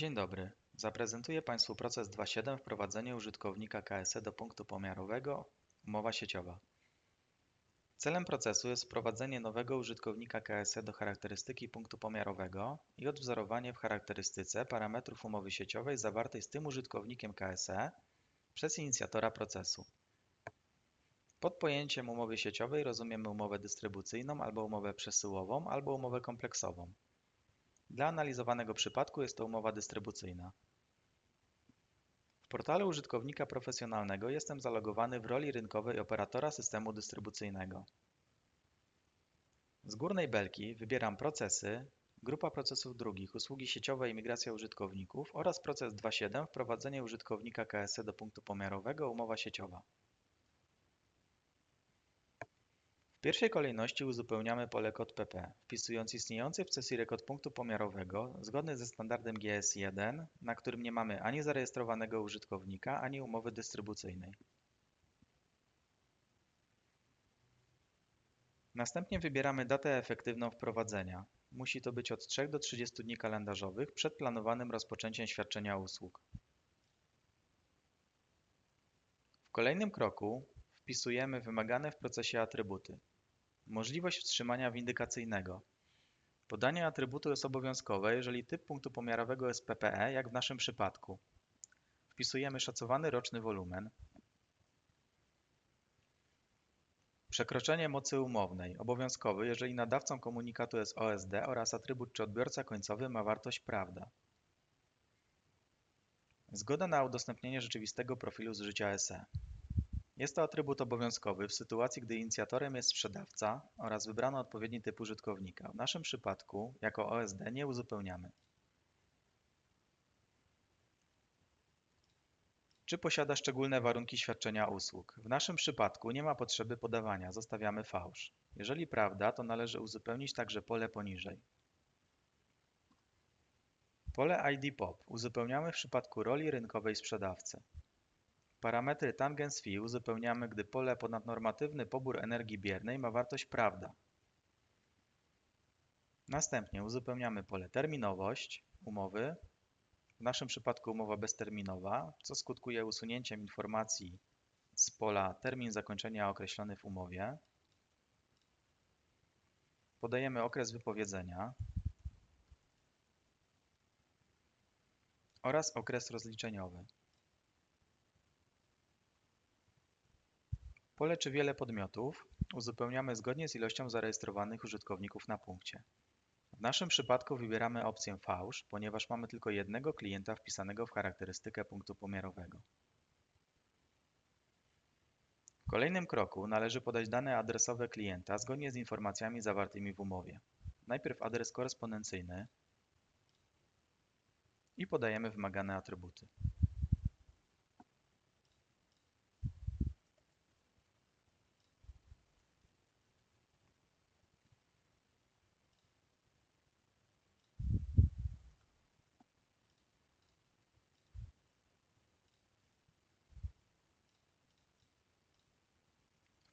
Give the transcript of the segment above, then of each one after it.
Dzień dobry. Zaprezentuję Państwu proces 2.7 Wprowadzenie użytkownika KSE do punktu pomiarowego Umowa sieciowa. Celem procesu jest wprowadzenie nowego użytkownika KSE do charakterystyki punktu pomiarowego i odwzorowanie w charakterystyce parametrów umowy sieciowej zawartej z tym użytkownikiem KSE przez inicjatora procesu. Pod pojęciem umowy sieciowej rozumiemy umowę dystrybucyjną albo umowę przesyłową albo umowę kompleksową. Dla analizowanego przypadku jest to umowa dystrybucyjna. W portalu użytkownika profesjonalnego jestem zalogowany w roli rynkowej operatora systemu dystrybucyjnego. Z górnej belki wybieram procesy, grupa procesów drugich, usługi sieciowe i migracja użytkowników oraz proces 2.7 wprowadzenie użytkownika KSE do punktu pomiarowego umowa sieciowa. W pierwszej kolejności uzupełniamy pole kod PP, wpisując istniejący w sesji rekord punktu pomiarowego zgodny ze standardem GS1, na którym nie mamy ani zarejestrowanego użytkownika, ani umowy dystrybucyjnej. Następnie wybieramy datę efektywną wprowadzenia. Musi to być od 3 do 30 dni kalendarzowych przed planowanym rozpoczęciem świadczenia usług. W kolejnym kroku wpisujemy wymagane w procesie atrybuty. Możliwość wstrzymania windykacyjnego. Podanie atrybutu jest obowiązkowe, jeżeli typ punktu pomiarowego jest PPE, jak w naszym przypadku. Wpisujemy szacowany roczny wolumen. Przekroczenie mocy umownej. Obowiązkowy, jeżeli nadawcą komunikatu jest OSD oraz atrybut czy odbiorca końcowy ma wartość prawda. Zgoda na udostępnienie rzeczywistego profilu zużycia SE. Jest to atrybut obowiązkowy w sytuacji, gdy inicjatorem jest sprzedawca oraz wybrano odpowiedni typ użytkownika. W naszym przypadku jako OSD nie uzupełniamy. Czy posiada szczególne warunki świadczenia usług? W naszym przypadku nie ma potrzeby podawania, zostawiamy fałsz. Jeżeli prawda, to należy uzupełnić także pole poniżej. Pole ID POP uzupełniamy w przypadku roli rynkowej sprzedawcy. Parametry tangens phi uzupełniamy, gdy pole ponadnormatywny pobór energii biernej ma wartość prawda. Następnie uzupełniamy pole terminowość umowy, w naszym przypadku umowa bezterminowa, co skutkuje usunięciem informacji z pola termin zakończenia określony w umowie. Podajemy okres wypowiedzenia oraz okres rozliczeniowy. Pole czy wiele podmiotów uzupełniamy zgodnie z ilością zarejestrowanych użytkowników na punkcie. W naszym przypadku wybieramy opcję fałsz, ponieważ mamy tylko jednego klienta wpisanego w charakterystykę punktu pomiarowego. W kolejnym kroku należy podać dane adresowe klienta zgodnie z informacjami zawartymi w umowie. Najpierw adres korespondencyjny i podajemy wymagane atrybuty.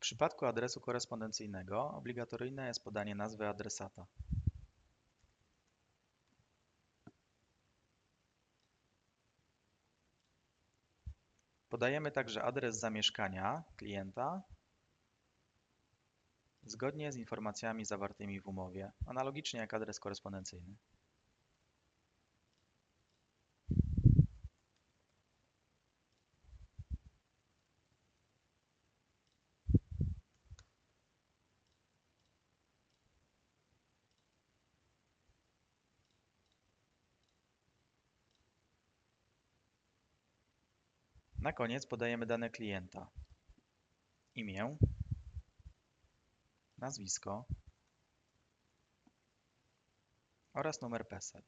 Przypadku adresu korespondencyjnego obligatoryjne jest podanie nazwy adresata. Podajemy także adres zamieszkania klienta zgodnie z informacjami zawartymi w umowie, analogicznie jak adres korespondencyjny. Na koniec podajemy dane klienta. Imię, nazwisko oraz numer PESEL.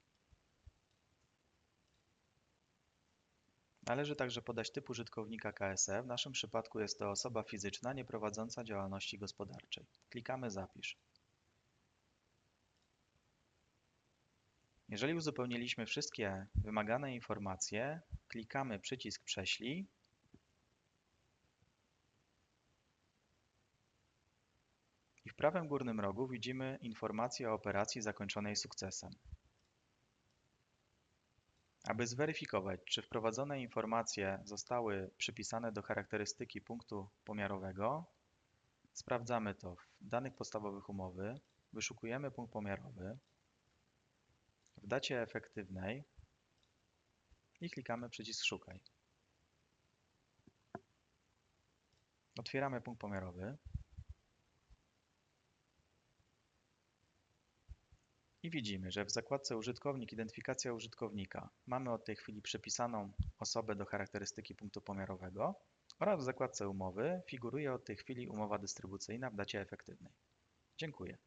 Należy także podać typ użytkownika KSE. W naszym przypadku jest to osoba fizyczna nieprowadząca działalności gospodarczej. Klikamy Zapisz. Jeżeli uzupełniliśmy wszystkie wymagane informacje, klikamy przycisk Prześlij i w prawym górnym rogu widzimy informację o operacji zakończonej sukcesem. Aby zweryfikować, czy wprowadzone informacje zostały przypisane do charakterystyki punktu pomiarowego, sprawdzamy to w danych podstawowych umowy, wyszukujemy punkt pomiarowy, w dacie efektywnej i klikamy przycisk Szukaj. Otwieramy punkt pomiarowy i widzimy, że w zakładce Użytkownik Identyfikacja użytkownika mamy od tej chwili przypisaną osobę do charakterystyki punktu pomiarowego oraz w zakładce Umowy figuruje od tej chwili umowa dystrybucyjna w dacie efektywnej. Dziękuję.